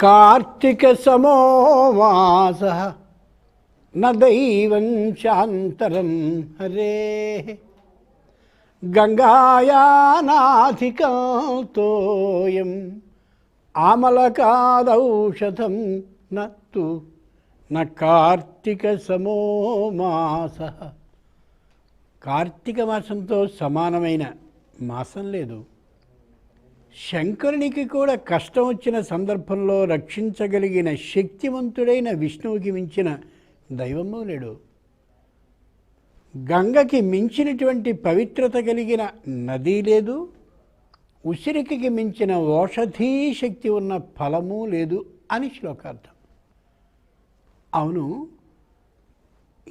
కార్తీక సమోవాస నైవం శాంతరం హరే. గంగాయానాధికాతోయం ఆమలకాదౌషధం నత్తు న కార్తీక సమోమాస. కార్తీక మాసంతో సమానమైన మాసం లేదు. శంకరునికి కూడా కష్టం వచ్చిన సందర్భంలో రక్షించగలిగిన శక్తివంతుడైన విష్ణువుకి మించిన దైవము లేడు. గంగకి మించినటువంటి పవిత్రత కలిగిన నది లేదు. ఉసిరికి మించిన ఓషధీ శక్తి ఉన్న ఫలము లేదు అని శ్లోకార్థం. అవును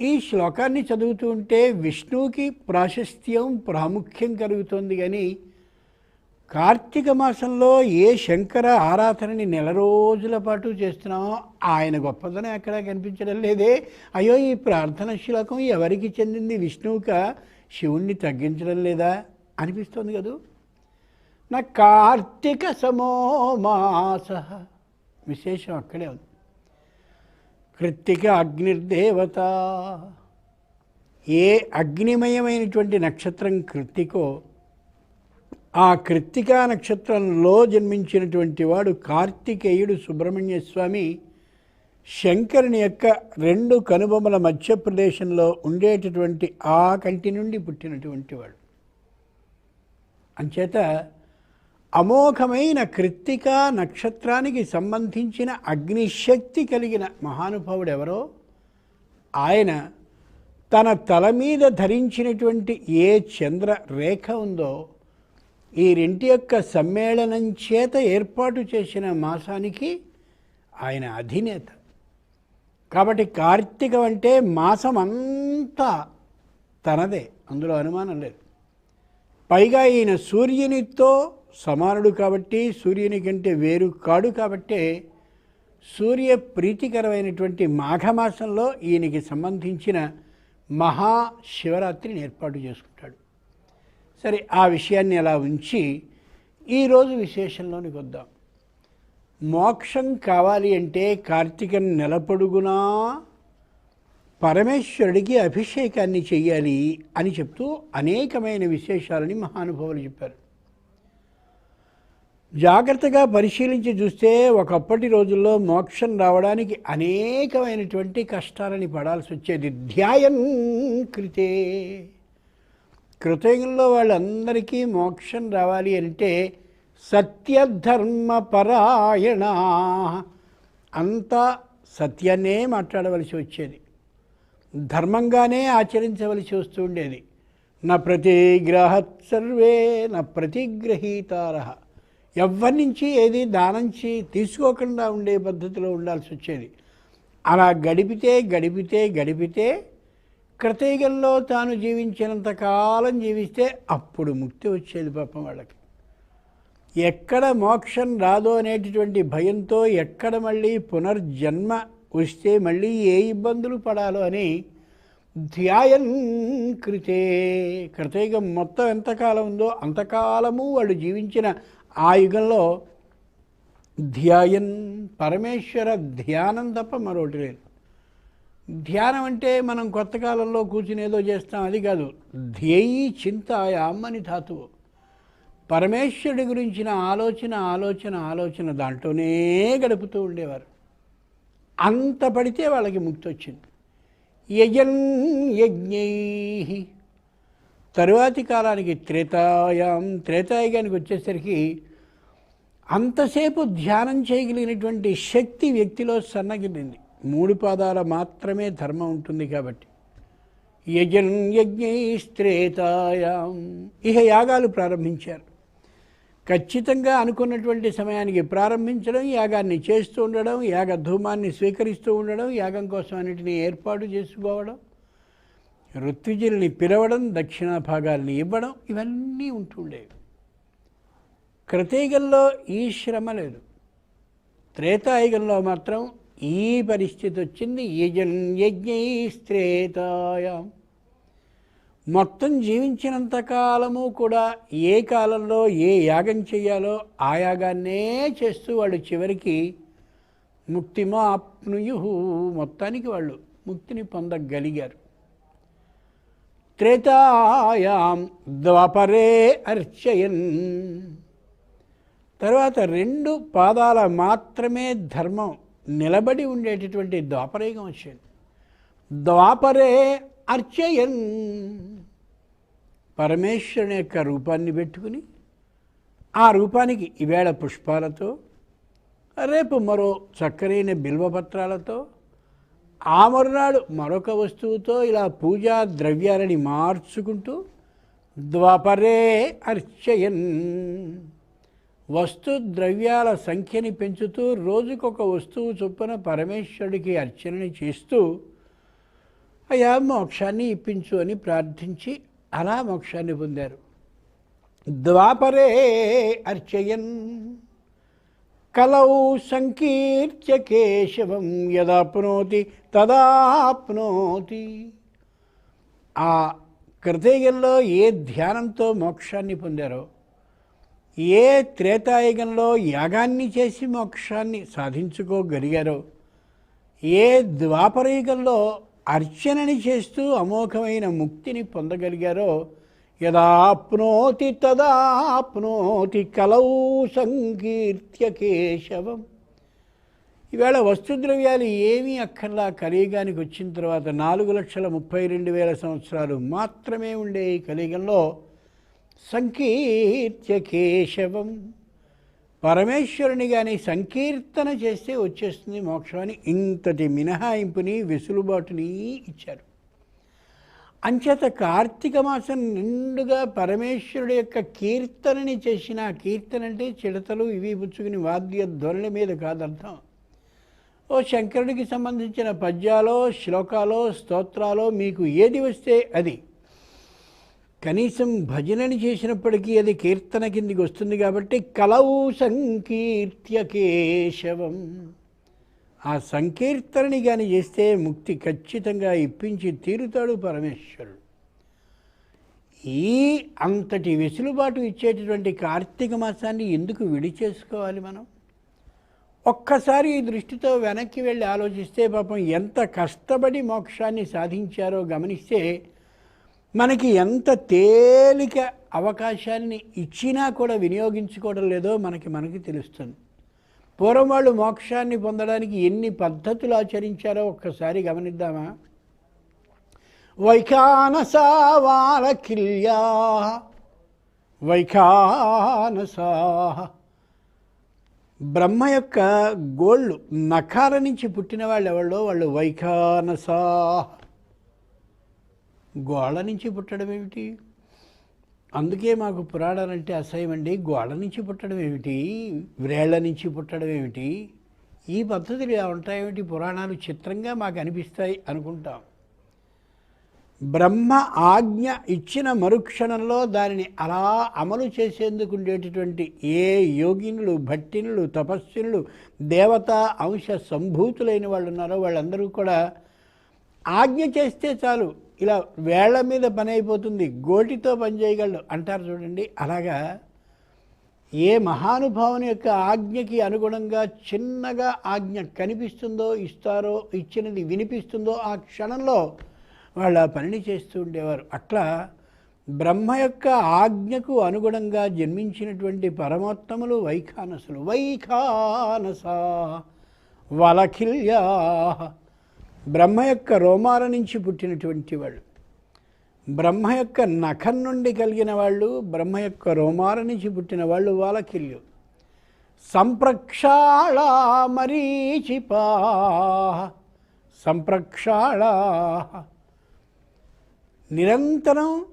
ఈ శ్లోకాన్ని చదువుతుంటే విష్ణువుకి ప్రాశస్త్యం ప్రాముఖ్యం కలుగుతోంది కానీ కార్తీక మాసంలో ఏ శంకర ఆరాధనని నెల రోజుల పాటు చేస్తున్నామో ఆయన గొప్పతనం ఎక్కడా కనిపించడం లేదే. అయ్యో ఈ ప్రార్థన శ్లోకం ఎవరికి చెందింది? విష్ణువుక శివుణ్ణి తగ్గించడం లేదా? అనిపిస్తోంది కదూ. నా కార్తీక సమో మాస విశేషం అక్కడే ఉంది. కృత్తిక అగ్నిర్దేవత. ఏ అగ్నిమయమైనటువంటి నక్షత్రం కృత్తికో ఆ కృత్తికా నక్షత్రంలో జన్మించినటువంటి వాడు కార్తికేయుడు సుబ్రహ్మణ్య స్వామి శంకరుని యొక్క రెండు కనుబొమ్మల మధ్యప్రదేశంలో ఉండేటటువంటి ఆ కంటి నుండి పుట్టినటువంటి వాడు. అంచేత అమోఘమైన కృత్తికా నక్షత్రానికి సంబంధించిన అగ్నిశక్తి కలిగిన మహానుభావుడు ఎవరో? ఆయన తన తల మీద ధరించినటువంటి ఏ చంద్ర రేఖ ఉందో ఈ రెంటి యొక్క సమ్మేళనం చేత ఏర్పాటు చేసిన మాసానికి ఆయన అధినేత. కాబట్టి కార్తీకం అంటే మాసం అంతా తనదే అందులో అనుమానం లేదు. పైగా ఈయన సూర్యునితో సమానుడు కాబట్టి సూర్యుని కంటే వేరు కాడు కాబట్టే సూర్య ప్రీతికరమైనటువంటి మాఘమాసంలో ఈయనకి సంబంధించిన మహాశివరాత్రిని ఏర్పాటు చేసుకుంటాడు. సరే ఆ విషయాన్ని అలా ఉంచి ఈరోజు విశేషంలోనికి వద్దాం. మోక్షం కావాలి అంటే కార్తీకం నెలపొడుగునా పరమేశ్వరుడికి అభిషేకాన్ని చెయ్యాలి అని చెప్తూ అనేకమైన విశేషాలని మహానుభావులు చెప్పారు. జాగ్రత్తగా పరిశీలించి చూస్తే ఒకప్పటి రోజుల్లో మోక్షం రావడానికి అనేకమైనటువంటి కష్టాలని పడాల్సి వచ్చేది. ధ్యాయం కృతే. కృతయుగంలో వాళ్ళందరికీ మోక్షం రావాలి అంటే సత్యధర్మ పరాయణ అంతా సత్యాన్నే మాట్లాడవలసి వచ్చేది. ధర్మంగానే ఆచరించవలసి వస్తూ ఉండేది నా ప్రతిగ్రహత్ సర్వే నా ప్రతిగ్రహీతార. ఎవరి నుంచి ఏది దానంచి తీసుకోకుండా ఉండే పద్ధతిలో ఉండాల్సి వచ్చేది. అలా గడిపితే గడిపితే గడిపితే కృతయుగంలో తాను జీవించినంత కాలం జీవిస్తే అప్పుడు ముక్తి వచ్చేది పాపం వాళ్ళకి. ఎక్కడ మోక్షం రాదో అనేటటువంటి భయంతో ఎక్కడ మళ్ళీ పునర్జన్మ వస్తే మళ్ళీ ఏ ఇబ్బందులు పడాలో అని ధ్యాయం కృతే. కృతయుగం మొత్తం ఎంతకాలం ఉందో అంతకాలము వాళ్ళు జీవించిన ఆ యుగంలో ధ్యాయన్ పరమేశ్వర ధ్యానం తప్ప మరొకటి లేదు. ధ్యానం అంటే మనం కొత్త కాలంలో కూర్చుని ఏదో చేస్తాం అది కాదు. ధ్యేయి చింతాయాం అని ధాతువు. పరమేశ్వరుడి గురించిన ఆలోచన ఆలోచన ఆలోచన దాంట్లోనే గడుపుతూ ఉండేవారు. అంత పడితే వాళ్ళకి ముక్తి వచ్చింది యజన్ యజ్ఞై. తరువాతి కాలానికి త్రేతాయాం త్రేతాయుగానికి వచ్చేసరికి అంతసేపు ధ్యానం చేయగలిగినటువంటి శక్తి వ్యక్తిలో సన్నగిలింది మూడు పాదాల మాత్రమే ధర్మం ఉంటుంది కాబట్టి. యజన్ యజ్ఞైస్త్రేతాయాం ఇహ యాగాలు ప్రారంభించారు. ఖచ్చితంగా అనుకున్నటువంటి సమయానికి ప్రారంభించడం యాగాన్ని చేస్తూ ఉండడం యాగ ధూమాన్ని స్వీకరిస్తూ ఉండడం యాగం కోసం అన్నిటిని ఏర్పాటు చేసుకోవడం ఋత్విజుల్ని పిలవడం దక్షిణ భాగాల్ని ఇవ్వడం ఇవన్నీ ఉంటుండేవి. కృతయుగంలో ఈ శ్రమ లేదు. త్రేతాయుగంలో మాత్రం ఈ పరిస్థితి వచ్చింది యజన్ యజ్ఞైస్త్రేతాయాం మొత్తం జీవించినంత కాలము కూడా ఏ కాలంలో ఏ యాగం చేయాలో ఆ యాగాన్నే చేస్తూ వాళ్ళు చివరికి ముక్తిమాప్నుయు మొత్తానికి వాళ్ళు ముక్తిని పొందగలిగారు. త్రేతాయాం ద్వాపరే అర్చయన్. తర్వాత రెండు పాదాల మాత్రమే ధర్మం. నిలబడి ఉండేటటువంటి ద్వాపరేగం వచ్చింది. ద్వాపరే అర్చయన్. పరమేశ్వరుని యొక్క రూపాన్ని పెట్టుకుని ఆ రూపానికి ఈవేళ పుష్పాలతో రేపు మరో చక్కరైన బిల్వపత్రాలతో ఆ మరునాడు మరొక వస్తువుతో ఇలా పూజా ద్రవ్యాలని మార్చుకుంటూ ద్వాపరే అర్చయన్. వస్తు ద్రవ్యాల సంఖ్యని పెంచుతూ రోజుకొక వస్తువు చొప్పున పరమేశ్వరుడికి అర్చనని చేస్తూ అయా మోక్షాన్ని ఇప్పించు అని ప్రార్థించి అలా మోక్షాన్ని పొందారు. ద్వాపరే అర్చయన్ కలౌ సంకీర్త్య కేశవం యదాప్నోతి తదాప్నోతి ఆ కృతయుగంలో ఏ ధ్యానంతో మోక్షాన్ని పొందారో ఏ త్రేతాయుగంలో యాగాన్ని చేసి మోక్షాన్ని సాధించుకోగలిగారో ఏ ద్వాపరయుగంలో అర్చనని చేస్తూ అమోఘమైన ముక్తిని పొందగలిగారో యదాప్నోతి తదాప్నోతి కలౌ సంకీర్త్య కేశవం. ఈవేళ వస్తుద్రవ్యాలు ఏమీ అక్కర్లా కలియుగానికి వచ్చిన తర్వాత నాలుగు లక్షల ముప్పై రెండు వేల సంవత్సరాలు మాత్రమే ఉండే ఈ కలియుగంలో సంకీర్త్య కేశవం. పరమేశ్వరుని కానీ సంకీర్తన చేస్తే వచ్చేస్తుంది మోక్షం ఇంతటి మినహాయింపుని వెసులుబాటుని ఇచ్చారు. అంచేత కార్తీక మాసం నిండుగా పరమేశ్వరుడు యొక్క కీర్తనని చేసిన కీర్తన అంటే చిడతలు ఇవి పుచ్చుకుని వాద్య ధ్వనుల మీద కాదర్థం. ఓ శంకరుడికి సంబంధించిన పద్యాలో శ్లోకాలో స్తోత్రాలో మీకు ఏది వస్తే అది. కనీసం భజనని చేసినప్పటికీ అది కీర్తన కిందికి వస్తుంది కాబట్టి కలవు సంకీర్త్య కేశవం ఆ సంకీర్తనని కానీ చేస్తే ముక్తి ఖచ్చితంగా ఇప్పించి తీరుతాడు పరమేశ్వరుడు. ఈ అంతటి వెసులుబాటు ఇచ్చేటటువంటి కార్తీక మాసాన్ని ఎందుకు విడిచేసుకోవాలి మనం? ఒక్కసారి ఈ దృష్టితో వెనక్కి వెళ్ళి ఆలోచిస్తే పాపం ఎంత కష్టపడి మోక్షాన్ని సాధించారో గమనిస్తే మనకి ఎంత తేలిక అవకాశాన్ని ఇచ్చినా కూడా వినియోగించుకోవడం లేదో మనకి మనకి తెలుస్తుంది. పూర్వం వాళ్ళు మోక్షాన్ని పొందడానికి ఎన్ని పద్ధతులు ఆచరించారో ఒక్కసారి గమనిద్దామా? వైఖానసావాల కిల్యా వైఖానసా. బ్రహ్మ యొక్క గోళ్ళు నఖాల నుంచి పుట్టిన వాళ్ళు ఎవళ్ళో? వాళ్ళు వైఖానసాహ గోళ్ళ నుంచి పుట్టడం ఏమిటి? అందుకే మాకు పురాణాలంటే అసహ్యం అండి. గోళ్ళ నుంచి పుట్టడం ఏమిటి? వ్రేళ్ళ నుంచి పుట్టడం ఏమిటి? ఈ పద్ధతులు ఇలా ఉంటాయేమిటి పురాణాలు చిత్రంగా మాకు అనిపిస్తాయి అనుకుంటాం. బ్రహ్మ ఆజ్ఞ ఇచ్చిన మరుక్షణంలో దానిని అలా అమలు చేసేందుకు ఉండేటటువంటి ఏ యోగినులు భట్టినులు తపస్సునులు దేవతా అంశ సంభూతులైన వాళ్ళు ఉన్నారో వాళ్ళందరూ కూడా ఆజ్ఞ చేస్తే చాలు. ఇలా వేళ్ళ మీద పని అయిపోతుంది గోటితో పని చేయగలడు అంటారు చూడండి. అలాగా ఏ మహానుభావుని యొక్క ఆజ్ఞకి అనుగుణంగా చిన్నగా ఆజ్ఞ కనిపిస్తుందో ఇస్తారో ఇచ్చినది వినిపిస్తుందో ఆ క్షణంలో వాళ్ళు ఆ పనిని చేస్తూ ఉండేవారు. అట్లా బ్రహ్మ యొక్క ఆజ్ఞకు అనుగుణంగా జన్మించినటువంటి పరమోత్తములు వైఖానసులు. వైఖానస వలఖిల్యా బ్రహ్మ యొక్క రోమాల నుంచి పుట్టినటువంటి వాళ్ళు. బ్రహ్మ యొక్క నఖం నుండి కలిగిన వాళ్ళు బ్రహ్మ యొక్క రోమాల నుంచి పుట్టిన వాళ్ళు వాలకిల్లు. సంప్రక్షాళ మరీచిపా సంప్రక్షాళ. నిరంతరం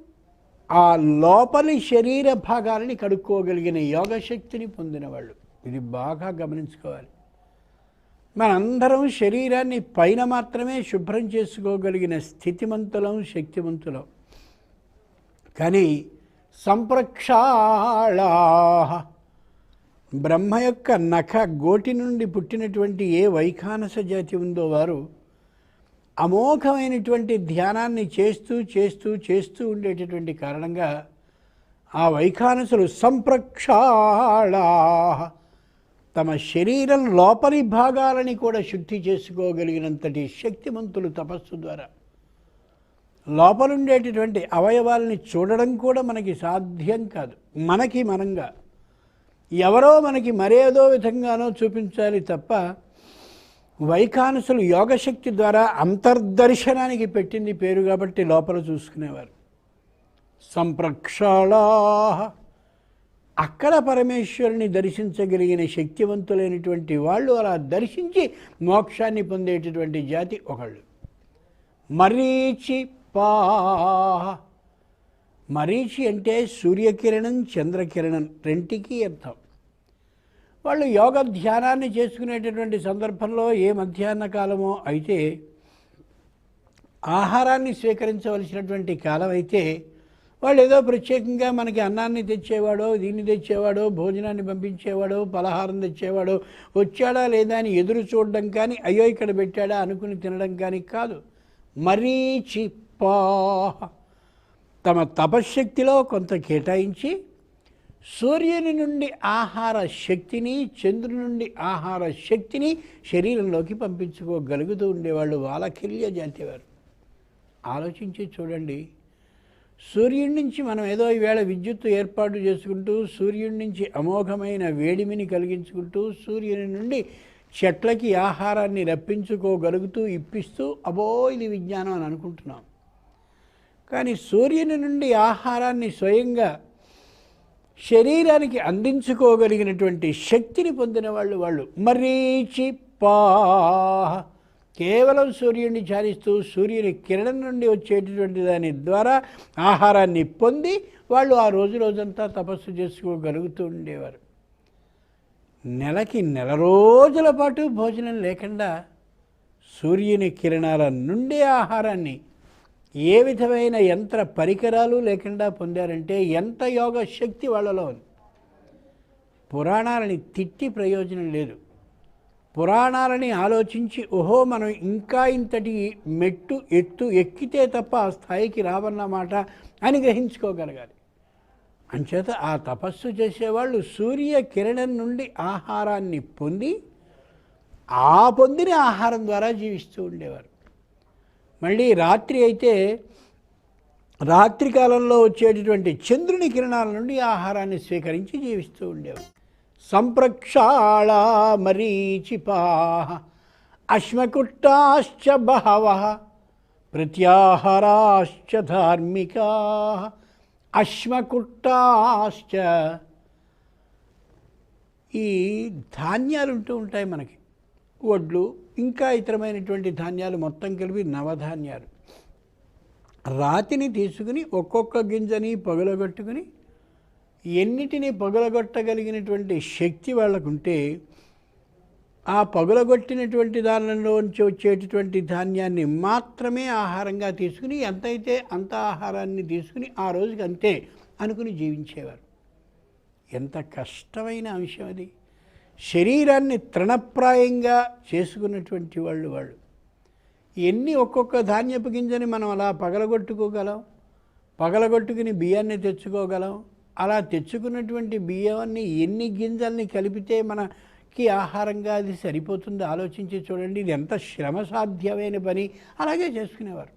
ఆ లోపలి శరీర భాగాలని కడుక్కోగలిగిన యోగశక్తిని పొందిన వాళ్ళు. ఇది బాగా గమనించుకోవాలి. మనందరం శరీరాన్ని పైన మాత్రమే శుభ్రం చేసుకోగలిగిన స్థితిమంతులం శక్తివంతులం కానీ సంప్రక్షాళా. బ్రహ్మ యొక్క నఖ గోటి నుండి పుట్టినటువంటి ఏ వైఖానస జాతి ఉందో వారు అమోఘమైనటువంటి ధ్యానాన్ని చేస్తూ చేస్తూ చేస్తూ ఉండేటటువంటి కారణంగా ఆ వైఖానసులు సంప్రక్షాళా. తమ శరీరం లోపలి భాగాలని కూడా శుద్ధి చేసుకోగలిగినంతటి శక్తిమంతులు తపస్సు ద్వారా. లోపలుండేటటువంటి అవయవాల్ని చూడడం కూడా మనకి సాధ్యం కాదు. మనకి మనంగా. ఎవరో మనకి మరేదో విధంగానో చూపించాలి తప్ప వైఖానసులు యోగశక్తి ద్వారా అంతర్దర్శనానికి పెట్టింది పేరు కాబట్టి లోపల చూసుకునేవారు. సంప్రక్షాళా అక్కడ పరమేశ్వరుని దర్శించగలిగిన శక్తివంతులైనటువంటి వాళ్ళు అలా దర్శించి మోక్షాన్ని పొందేటటువంటి జాతి ఒకళ్ళు. మరీచి పా మరీచి అంటే సూర్యకిరణం చంద్రకిరణం రెంటికి అర్థం. వాళ్ళు యోగ ధ్యానాన్ని చేసుకునేటటువంటి సందర్భంలో ఏ మధ్యాహ్న కాలమో అయితే ఆహారాన్ని స్వీకరించవలసినటువంటి కాలం అయితే వాళ్ళు ఏదో ప్రత్యేకంగా మనకి అన్నాన్ని తెచ్చేవాడో దీన్ని తెచ్చేవాడో భోజనాన్ని పంపించేవాడో పలహారం తెచ్చేవాడో వచ్చాడా లేదా అని ఎదురు చూడడం కానీ అయ్యో ఇక్కడ పెట్టాడా అనుకుని తినడం కానీ కాదు. మరీ చిప్పా. తమ తపశ్శక్తిలో కొంత కేటాయించి సూర్యుని నుండి ఆహార శక్తిని చంద్రుని నుండి ఆహార శక్తిని శరీరంలోకి పంపించుకోగలుగుతూ ఉండేవాళ్ళు వాలకిల్య జాతివారు. ఆలోచించి చూడండి. సూర్యుడి నుంచి మనం ఏదో ఈవేళ విద్యుత్తు ఏర్పాటు చేసుకుంటూ సూర్యుడి నుంచి అమోఘమైన వేడిమిని కలిగించుకుంటూ సూర్యుని నుండి చెట్లకి ఆహారాన్ని రప్పించుకోగలుగుతూ ఇప్పిస్తూ అబో ఇది విజ్ఞానం అని అనుకుంటున్నాం. కానీ సూర్యుని నుండి ఆహారాన్ని స్వయంగా శరీరానికి అందించుకోగలిగినటువంటి శక్తిని పొందిన వాళ్ళు వాళ్ళు. మరీచి పా కేవలం సూర్యుడిని ధ్యానిస్తూ సూర్యుని కిరణం నుండి వచ్చేటటువంటి దాని ద్వారా ఆహారాన్ని పొంది వాళ్ళు ఆ రోజు రోజంతా తపస్సు చేసుకోగలుగుతూ ఉండేవారు. నెలకి నెల రోజుల పాటు భోజనం లేకుండా సూర్యుని కిరణాల నుండి ఆహారాన్ని ఏ విధమైన యంత్ర పరికరాలు లేకుండా పొందారంటే ఎంత యోగ శక్తి వాళ్ళలో ఉంది. పురాణాలని తిట్టి ప్రయోజనం లేదు. పురాణాలని ఆలోచించి ఓహో మనం ఇంకా ఇంతటి మెట్టు ఎత్తు ఎక్కితే తప్ప ఆ స్థాయికి రావన్నమాట అని గ్రహించుకోగలగాలి. అంచేత ఆ తపస్సు చేసేవాళ్ళు సూర్య కిరణం నుండి ఆహారాన్ని పొంది ఆ పొందిన ఆహారం ద్వారా జీవిస్తూ ఉండేవారు. మళ్ళీ రాత్రి అయితే రాత్రి కాలంలో వచ్చేటటువంటి చంద్రుని కిరణాల నుండి ఆహారాన్ని స్వీకరించి జీవిస్తూ ఉండేవారు. సంప్రక్షాళా మరీచిపా అశ్మకుట్టాశ్చ బహవ ప్రత్యాహారాశ్చ ధార్మికా అశ్మకుట్టాశ్చ. ఈ ధాన్యాలు ఉంటూ ఉంటాయి మనకి. వడ్లు ఇంకా ఇతరమైనటువంటి ధాన్యాలు మొత్తం కలిపి నవధాన్యాలు. రాతిని తీసుకుని ఒక్కొక్క గింజని పగులగొట్టుకుని ఎన్నిటిని పగులగొట్టగలిగినటువంటి శక్తి వాళ్ళకుంటే ఆ పగులగొట్టినటువంటి దానిలోంచి వచ్చేటటువంటి ధాన్యాన్ని మాత్రమే ఆహారంగా తీసుకుని ఎంతైతే అంత ఆహారాన్ని తీసుకుని ఆ రోజుకి అంతే అనుకుని జీవించేవారు. ఎంత కష్టమైన అంశం అది. శరీరాన్ని తృణప్రాయంగా చేసుకున్నటువంటి వాళ్ళు వాళ్ళు. ఎన్ని ఒక్కొక్క ధాన్యపు గింజని మనం అలా పగలగొట్టుకోగలం పగలగొట్టుకుని బియ్యాన్ని తెచ్చుకోగలం అలా తెచ్చుకున్నటువంటి బియ్యాన్ని ఎన్ని గింజల్ని కలిపితే మనకి ఆహారంగా అది సరిపోతుందో ఆలోచించి చూడండి. ఇది ఎంత శ్రమ సాధ్యమైన పని. అలాగే చేసుకునేవారు.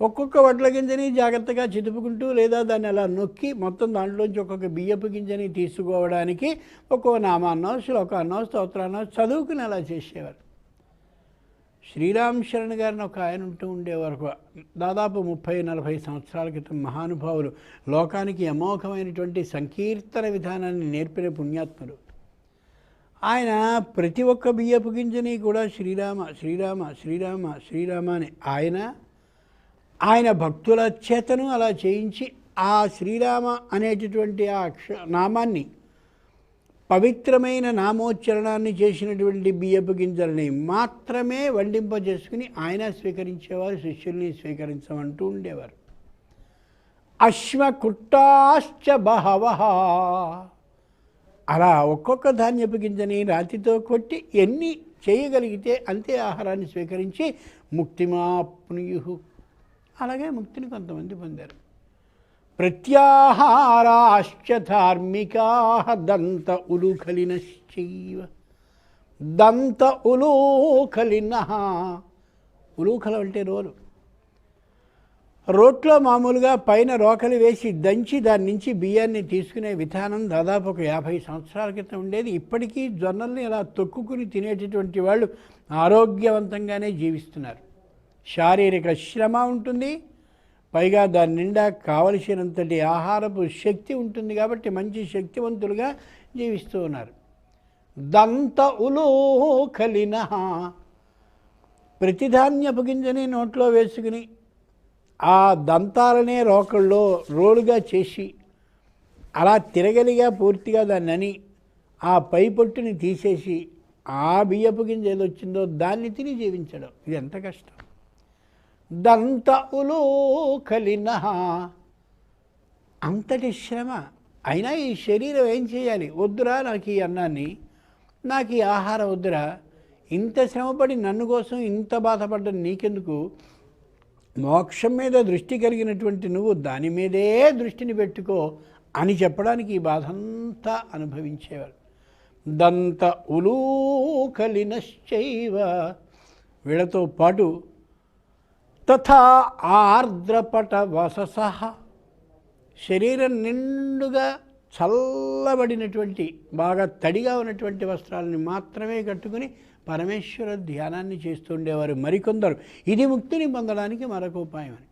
ఒక్కొక్క వడ్ల గింజని జాగ్రత్తగా చితుపుకుంటూ లేదా దాన్ని అలా నొక్కి మొత్తం దాంట్లోంచి ఒక్కొక్క బియ్యపు గింజని తీసుకోవడానికి ఒక్కో నామాన్నో శ్లోకాన్నో స్తోత్రాన్నో చదువుకుని అలా చేసేవారు. శ్రీరామ్ శరణ్ గారిని ఒక ఆయన ఉంటూ ఉండేవారు. దాదాపు ముప్పై నలభై సంవత్సరాల క్రితం మహానుభావులు. లోకానికి అమోఘమైనటువంటి సంకీర్తన విధానాన్ని నేర్పిన పుణ్యాత్ముడు. ఆయన ప్రతి ఒక్క బియ్యపు గింజని కూడా శ్రీరామ శ్రీరామ శ్రీరామ శ్రీరామ అని ఆయన ఆయన భక్తుల చేతను అలా చేయించి ఆ శ్రీరామ అనేటటువంటి ఆ అక్ష నామాన్ని పవిత్రమైన నామోచ్చరణాన్ని చేసినటువంటి బియ్యపు గింజల్ని మాత్రమే వండింపజేసుకుని ఆయన స్వీకరించేవారు శిష్యుల్ని స్వీకరించమంటూ ఉండేవారు. అశ్వకుట్టాశ్చ బహవ. అలా ఒక్కొక్క ధాన్యపు గింజని రాతితో కొట్టి ఎన్ని చేయగలిగితే అంతే ఆహారాన్ని స్వీకరించి ముక్తిమాప్నుయు అలాగే ముక్తిని కొంతమంది పొందారు. ప్రత్యాహారాశ్చ ధార్మికా దంత ఉలుఖలినశ్చైవ. దంత ఉలూఖలిన. ఉలూకలు అంటే రోలు. రోట్లో మామూలుగా పైన రోకలి వేసి దంచి దాని నుంచి బియ్యాన్ని తీసుకునే విధానం దాదాపు ఒక యాభై సంవత్సరాల క్రితం ఉండేది. ఇప్పటికీ జొన్నల్ని ఇలా తొక్కుకుని తినేటటువంటి వాళ్ళు ఆరోగ్యవంతంగానే జీవిస్తున్నారు. శారీరక శ్రమ ఉంటుంది పైగా దాని నిండా కావలసినంతటి ఆహారపు శక్తి ఉంటుంది కాబట్టి మంచి శక్తివంతులుగా జీవిస్తూ ఉన్నారు. దంత ఉలూకలిన ప్రతిధాన్యపు గింజని నోట్లో వేసుకుని ఆ దంతాలనే రోకల్లో రోలుగా చేసి అలా తిరగలిగా పూర్తిగా దాన్ని అని ఆ పై పొట్టుని తీసేసి ఆ బియ్యపు గింజ ఏదొచ్చిందో దాన్ని తిని జీవించడం. ఇది ఎంత కష్టం. దంత ఉలూకలిన అంతటి శ్రమ. అయినా ఈ శరీరం ఏం చేయాలి? వద్దురా నాకు ఈ అన్నాన్ని. నాకు ఈ ఆహారం వద్దురా. ఇంత శ్రమపడి నన్ను కోసం ఇంత బాధపడ్డ నీకెందుకు? మోక్షం మీద దృష్టి కలిగినటువంటి నువ్వు దాని మీదే దృష్టిని పెట్టుకో అని చెప్పడానికి ఈ బాధంతా అనుభవించేవారు. దంత ఉలూకలినశ్చైవ వీళ్ళతో పాటు తథా ఆర్ద్రపట వసస శరీరం నిండుగా చల్లబడినటువంటి బాగా తడిగా ఉన్నటువంటి వస్త్రాలని మాత్రమే కట్టుకుని పరమేశ్వర ధ్యానాన్ని చేస్తుండేవారు మరికొందరు. ఇది ముక్తిని పొందడానికి మరొక ఉపాయం అని.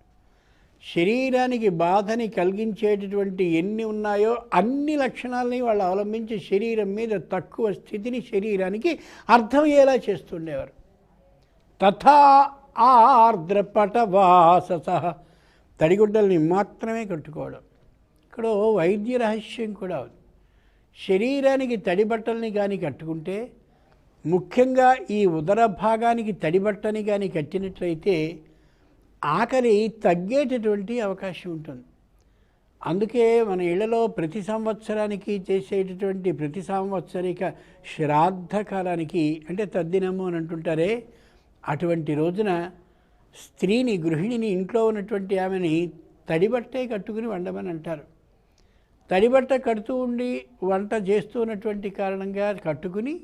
శరీరానికి బాధని కలిగించేటటువంటి ఎన్ని ఉన్నాయో అన్ని లక్షణాలని వాళ్ళు అవలంబించి శరీరం మీద తక్కువ స్థితిని శరీరానికి అర్థమయ్యేలా చేస్తుండేవారు. తథా ఆర్ద్రపటవాసస. తడిగుడ్డల్ని మాత్రమే కట్టుకోవడం. ఇక్కడ వైద్య రహస్యం కూడా ఉంది. శరీరానికి తడి బట్టల్ని కానీ కట్టుకుంటే ముఖ్యంగా ఈ ఉదర భాగానికి తడి బట్టని కానీ కట్టినట్లయితే ఆకలి తగ్గేటటువంటి అవకాశం ఉంటుంది. అందుకే మన ఇళ్ళలో ప్రతి సంవత్సరానికి చేసేటటువంటి ప్రతి సంవత్సరిక శ్రాద్ధ కాలానికి అంటే తద్దినము అని అంటుంటారే అటువంటి రోజున స్త్రీని గృహిణిని ఇంట్లో ఉన్నటువంటి ఆమెని తడిబట్టే కట్టుకుని వండమని అంటారు. తడిబట్ట కడుతూ ఉండి వంట చేస్తూ ఉన్నటువంటి కారణంగా కట్టుకుని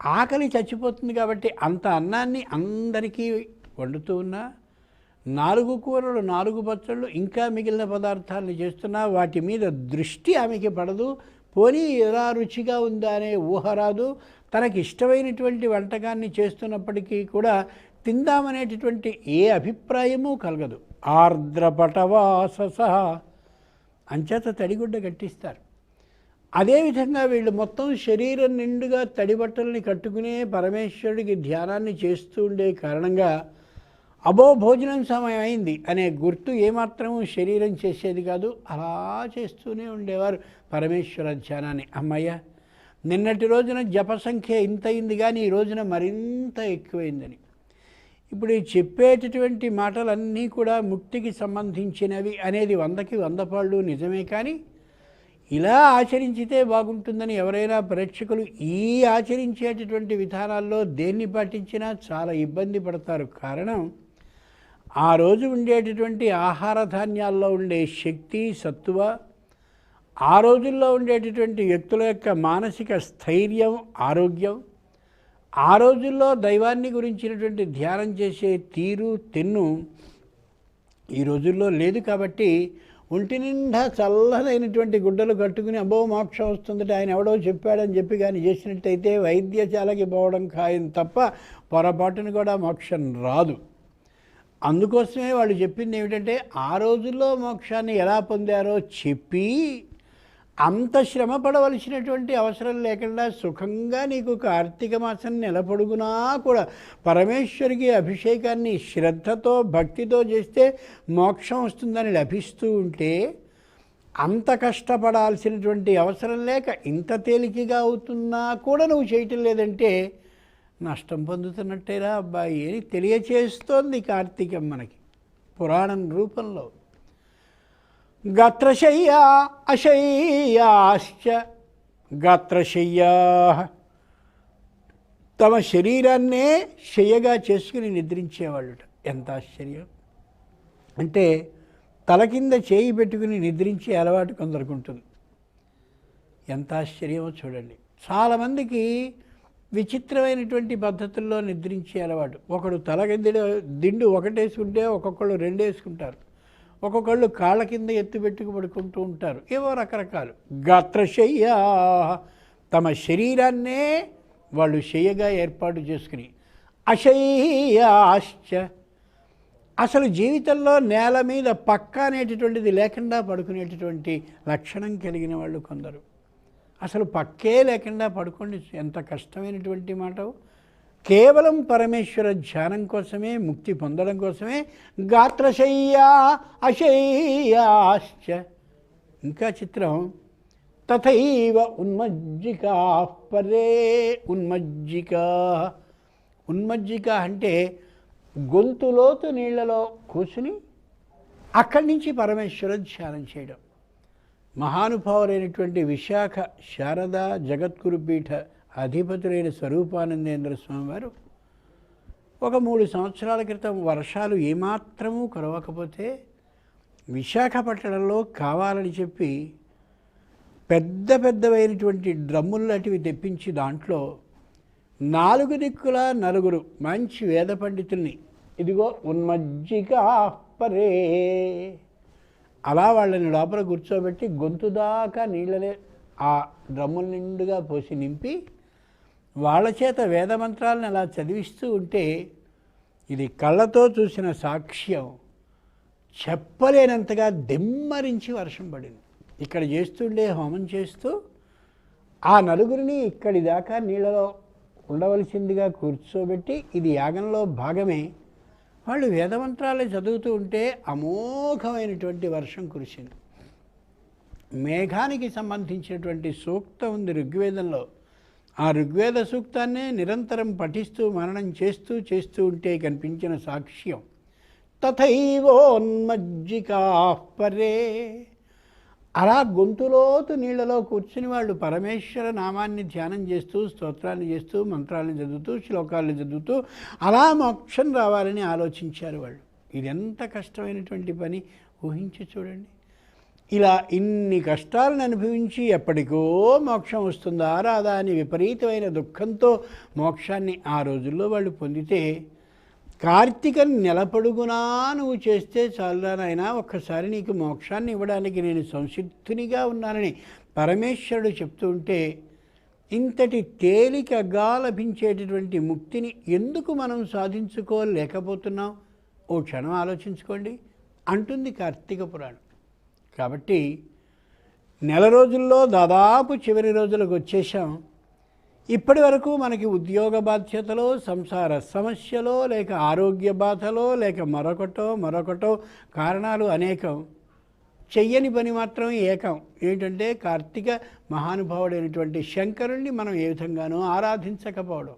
ఆకలి చచ్చిపోతుంది కాబట్టి అంత అన్నాన్ని అందరికీ వండుతూ ఉన్నా నాలుగు కూరలు నాలుగు పచ్చళ్ళు ఇంకా మిగిలిన పదార్థాలను చేస్తున్నా వాటి మీద దృష్టి ఆమెకి పడదు పోనీ ఎలా రుచిగా ఉందా అనే ఊహ రాదు. తనకి ఇష్టమైనటువంటి వంటకాన్ని చేస్తున్నప్పటికీ కూడా తిందామనేటటువంటి ఏ అభిప్రాయము కలగదు. ఆర్ద్రపటవాసస అంచేత తడిగుడ్డ కట్టిస్తారు అదేవిధంగా వీళ్ళు మొత్తం శరీరం నిండుగా తడి బట్టల్ని కట్టుకునే పరమేశ్వరుడికి ధ్యానాన్ని చేస్తూ ఉండే కారణంగా అబో భోజనం సమయం అయింది అనే గుర్తు ఏమాత్రము శరీరం చేసేది కాదు అలా చేస్తూనే ఉండేవారు పరమేశ్వర ధ్యానాన్ని. అమ్మయ్య నిన్నటి రోజున జప సంఖ్య ఇంత అయింది కానీ ఈ రోజున మరింత ఎక్కువైందని. ఇప్పుడు ఈ చెప్పేటటువంటి మాటలన్నీ కూడా ముక్తికి సంబంధించినవి అనేది వందకి వంద పాళ్ళు నిజమే కానీ ఇలా ఆచరించితే బాగుంటుందని ఎవరైనా ప్రేక్షకులు ఈ ఆచరించేటటువంటి విధానాల్లో దేన్ని పాటించినా చాలా ఇబ్బంది పడతారు. కారణం ఆ రోజు ఉండేటటువంటి ఆహార ధాన్యాల్లో ఉండే శక్తి సత్తువ ఆ రోజుల్లో ఉండేటటువంటి వ్యక్తుల యొక్క మానసిక స్థైర్యం ఆరోగ్యం ఆ రోజుల్లో దైవాన్ని గురించినటువంటి ధ్యానం చేసే తీరు తెన్ను ఈ రోజుల్లో లేదు కాబట్టి ఒంటి నిండా చల్లదైనటువంటి గుడ్డలు కట్టుకుని అబ్బో మోక్షం వస్తుందట ఆయన ఎవడో చెప్పాడని చెప్పి కానీ చేసినట్టయితే వైద్యశాలకి పోవడం ఖాయం తప్ప పొరపాటును కూడా మోక్షం రాదు. అందుకోసమే వాళ్ళు చెప్పింది ఏమిటంటే ఆ రోజుల్లో మోక్షాన్ని ఎలా పొందారో చెప్పి అంత శ్రమ పడవలసినటువంటి అవసరం లేకుండా సుఖంగా నీకు కార్తీక మాసం నిలబడుగునా కూడా పరమేశ్వరికి అభిషేకాన్ని శ్రద్ధతో భక్తితో చేస్తే మోక్షం వస్తుందని లభిస్తూ ఉంటే అంత కష్టపడాల్సినటువంటి అవసరం లేక ఇంత తేలికగా అవుతున్నా కూడా నువ్వు చేయటం లేదంటే నష్టం పొందుతున్నట్టేరా అబ్బాయి అని తెలియచేస్తోంది కార్తీకం మనకి. పురాణం రూపంలో. గాత్రశయ్యా అశయ్యాశ్చ గాత్రశయ్యా. తమ శరీరాన్నే శయ్యగా చేసుకుని నిద్రించేవాళ్ళుట. ఎంత ఆశ్చర్యం. అంటే తల కింద చేయి పెట్టుకుని నిద్రించే అలవాటు కొందరికి ఉంటుంది. ఎంత ఆశ్చర్యమో చూడండి. చాలామందికి విచిత్రమైనటువంటి పద్ధతుల్లో నిద్రించే అలవాటు. ఒకడు తల దిండు ఒకటేసుకుంటే ఒక్కొక్కళ్ళు రెండు వేసుకుంటారు ఒక్కొక్కళ్ళు కాళ్ళ కింద ఎత్తుపెట్టుకు పడుకుంటూ ఉంటారు. ఏవో రకరకాలు. గాత్రశయ్య తమ శరీరాన్నే వాళ్ళు శయ్యగా ఏర్పాటు చేసుకుని. అశయ్యాశ్చ. అసలు జీవితంలో నేల మీద పక్క అనేటటువంటిది లేకుండా పడుకునేటటువంటి లక్షణం కలిగిన వాళ్ళు కొందరు. అసలు పక్కే లేకుండా పడుకోండి. ఎంత కష్టమైనటువంటి మాట కేవలం పరమేశ్వర ధ్యానం కోసమే ముక్తి పొందడం కోసమే గాత్రశయ్యా అశయ్యాశ్చ. ఇంకా చిత్రం తథైవ ఉన్మజ్జికా పరే ఉన్మజ్జిక. ఉన్మజ్జిక అంటే గొంతులోతు నీళ్ళలో కూర్చుని అక్కడి నుంచి పరమేశ్వర ధ్యానం చేయడం. మహానుభావులైనటువంటి విశాఖ శారద జగద్గురుపీఠ అధిపతులైన స్వరూపానందేంద్ర స్వామి వారు ఒక మూడు సంవత్సరాల క్రితం వర్షాలు ఏమాత్రమూ కురవకపోతే విశాఖపట్నంలో కావాలని చెప్పి పెద్ద పెద్దవైనటువంటి డ్రమ్ములు లాంటివి తెప్పించి దాంట్లో నాలుగు దిక్కుల నలుగురు మంచి వేద పండితుల్ని ఇదిగో ఉన్మజ్జిగా పరే. అలా వాళ్ళని లోపల కూర్చోబెట్టి గొంతు దాకా నీళ్ళనే ఆ డ్రమ్ముల నిండుగా పోసి నింపి వాళ్ళ చేత వేద మంత్రాలను అలా చదివిస్తూ ఉంటే ఇది కళ్ళతో చూసిన సాక్ష్యం చెప్పలేనంతగా దెమ్మరించి వర్షం పడింది. ఇక్కడ చేస్తుండే హోమం చేస్తూ ఆ నలుగురిని ఇక్కడి దాకా నీళ్ళలో ఉండవలసిందిగా కూర్చోబెట్టి ఇది యాగంలో భాగమే. వాళ్ళు వేదమంత్రాలు చదువుతూ ఉంటే అమోఘమైనటువంటి వర్షం కురిసింది. మేఘానికి సంబంధించినటువంటి సూక్తం ఉంది ఋగ్వేదంలో. ఆ ఋగ్వేద సూక్తాన్నే నిరంతరం పఠిస్తూ మననం చేస్తూ చేస్తూ ఉంటే కనిపించిన సాక్ష్యం తథైవోన్మజ్జికా పరే. అలా గొంతులోతు నీళ్ళలో కూర్చుని వాళ్ళు పరమేశ్వర నామాన్ని ధ్యానం చేస్తూ స్తోత్రాన్ని చేస్తూ మంత్రాలను చదువుతూ శ్లోకాలను చదువుతూ అలా మోక్షం రావాలని ఆలోచించారు వాళ్ళు. ఇది ఎంత కష్టమైనటువంటి పని? ఊహించి చూడండి. ఇలా ఇన్ని కష్టాలను అనుభవించి ఎప్పటికో మోక్షం వస్తుందా రాదా అని విపరీతమైన దుఃఖంతో మోక్షాన్ని ఆ రోజుల్లో వాళ్ళు పొందితే కార్తీక నెలపడుగునా నువ్వు చేస్తే చాలురానైనా ఒక్కసారి నీకు మోక్షాన్ని ఇవ్వడానికి నేను సంసిద్ధునిగా ఉన్నానని పరమేశ్వరుడు చెప్తూ ఉంటే ఇంతటి తేలికగా లభించేటటువంటి ముక్తిని ఎందుకు మనం సాధించుకోలేకపోతున్నాం? ఓ క్షణం ఆలోచించుకోండి. అంటుంది కార్తీక పురాణం. కాబట్టి నెల రోజుల్లో దాదాపు చివరి రోజులకు వచ్చేసాం ఇప్పటి వరకు మనకి ఉద్యోగ బాధ్యతలో సంసార సమస్యలో లేక ఆరోగ్య బాధలో లేక మరొకటో మరొకటో కారణాలు అనేకం. చెయ్యని పని మాత్రం ఏకం. ఏంటంటే కార్తీక మహానుభావుడైనటువంటి శంకరుణ్ణి మనం ఏ విధంగానూ ఆరాధించకపోవడం.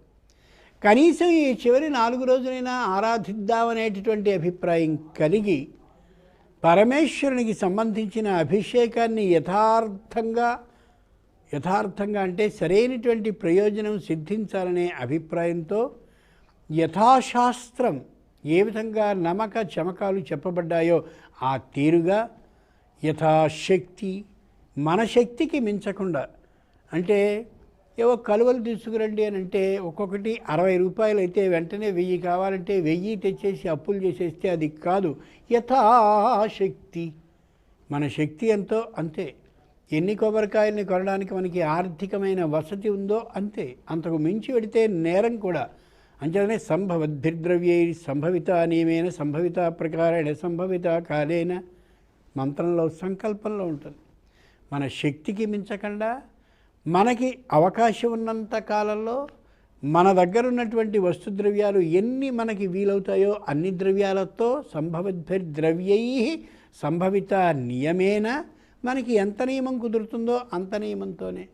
కనీసం ఈ చివరి నాలుగు రోజులైనా ఆరాధిద్దామనేటటువంటి అభిప్రాయం కలిగి పరమేశ్వరునికి సంబంధించిన అభిషేకాన్ని యథార్థంగా యథార్థంగా అంటే సరైనటువంటి ప్రయోజనం సిద్ధించాలనే అభిప్రాయంతో యథాశాస్త్రం ఏ విధంగా నమక చమకాలు చెప్పబడ్డాయో ఆ తీరుగా యథాశక్తి మన శక్తికి మించకుండా అంటే ఏవో కలువలు తీసుకురండి అని అంటే ఒక్కొక్కటి అరవై రూపాయలు అయితే వెంటనే వెయ్యి కావాలంటే వెయ్యి తెచ్చేసి అప్పులు చేసేస్తే అది కాదు. యథాశక్తి మన శక్తి ఎంతో అంతే. ఎన్ని కొబ్బరికాయల్ని కొనడానికి మనకి ఆర్థికమైన వసతి ఉందో అంతే. అంతకు మించి పెడితే నేరం కూడా. అంచనే సంభవద్భిర్ద్రవ్యై సంభవిత నియమేన సంభవిత ప్రకారేణ సంభవిత కాలేన మంత్రంలో సంకల్పంలో ఉంటుంది. మన శక్తికి మించకుండా మనకి అవకాశం ఉన్నంత కాలంలో మన దగ్గర ఉన్నటువంటి వస్తు ద్రవ్యాలు ఎన్ని మనకి వీలవుతాయో అన్ని ద్రవ్యాలతో సంభవద్భిర్ద్రవ్యై సంభవిత నియమేన మనకి ఎంత నియమం కుదురుతుందో అంత నియమంతోనే.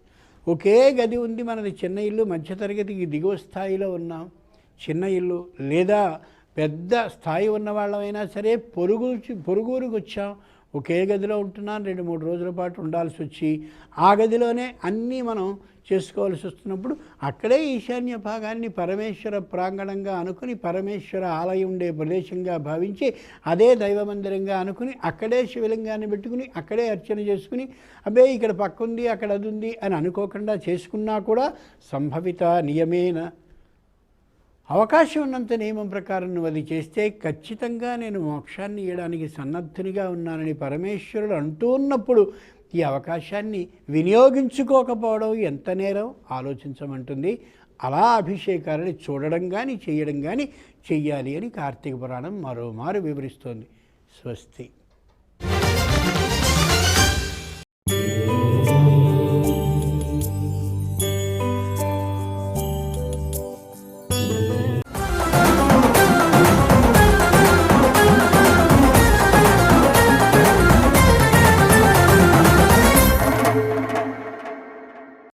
ఒకే గది ఉంది మనది చిన్న ఇల్లు మధ్యతరగతికి దిగువ స్థాయిలో ఉన్నాం. చిన్న ఇల్లు లేదా పెద్ద స్థాయి ఉన్న వాళ్ళమైనా సరే పొరుగు పొరుగురికి వచ్చాం ఒకే గదిలో ఉంటున్నాను రెండు మూడు రోజుల పాటు ఉండాల్సి వచ్చి ఆ గదిలోనే అన్నీ మనం చేసుకోవాల్సి వస్తున్నప్పుడు అక్కడే ఈశాన్య భాగాన్ని పరమేశ్వర ప్రాంగణంగా అనుకుని పరమేశ్వర ఆలయం ఉండే ప్రదేశంగా భావించి అదే దైవ మందిరంగా అనుకుని అక్కడే శివలింగాన్ని పెట్టుకుని అక్కడే అర్చన చేసుకుని అబ్బే ఇక్కడ పక్కుంది అక్కడ అది ఉంది అని అనుకోకుండా చేసుకున్నా కూడా సంభవిత నియమేన అవకాశం ఉన్నంత నియమం ప్రకారం నువ్వు అది చేస్తే ఖచ్చితంగా నేను మోక్షాన్ని ఇవ్వడానికి సన్నద్ధునిగా ఉన్నానని పరమేశ్వరుడు అంటూ ఉన్నప్పుడు ఈ అవకాశాన్ని వినియోగించుకోకపోవడం ఎంత నేరం? ఆలోచించమంటుంది. అలా అభిషేకాలని చూడడం కానీ చేయడం కానీ చెయ్యాలి అని కార్తీక పురాణం మరోమారు వివరిస్తోంది. స్వస్తి.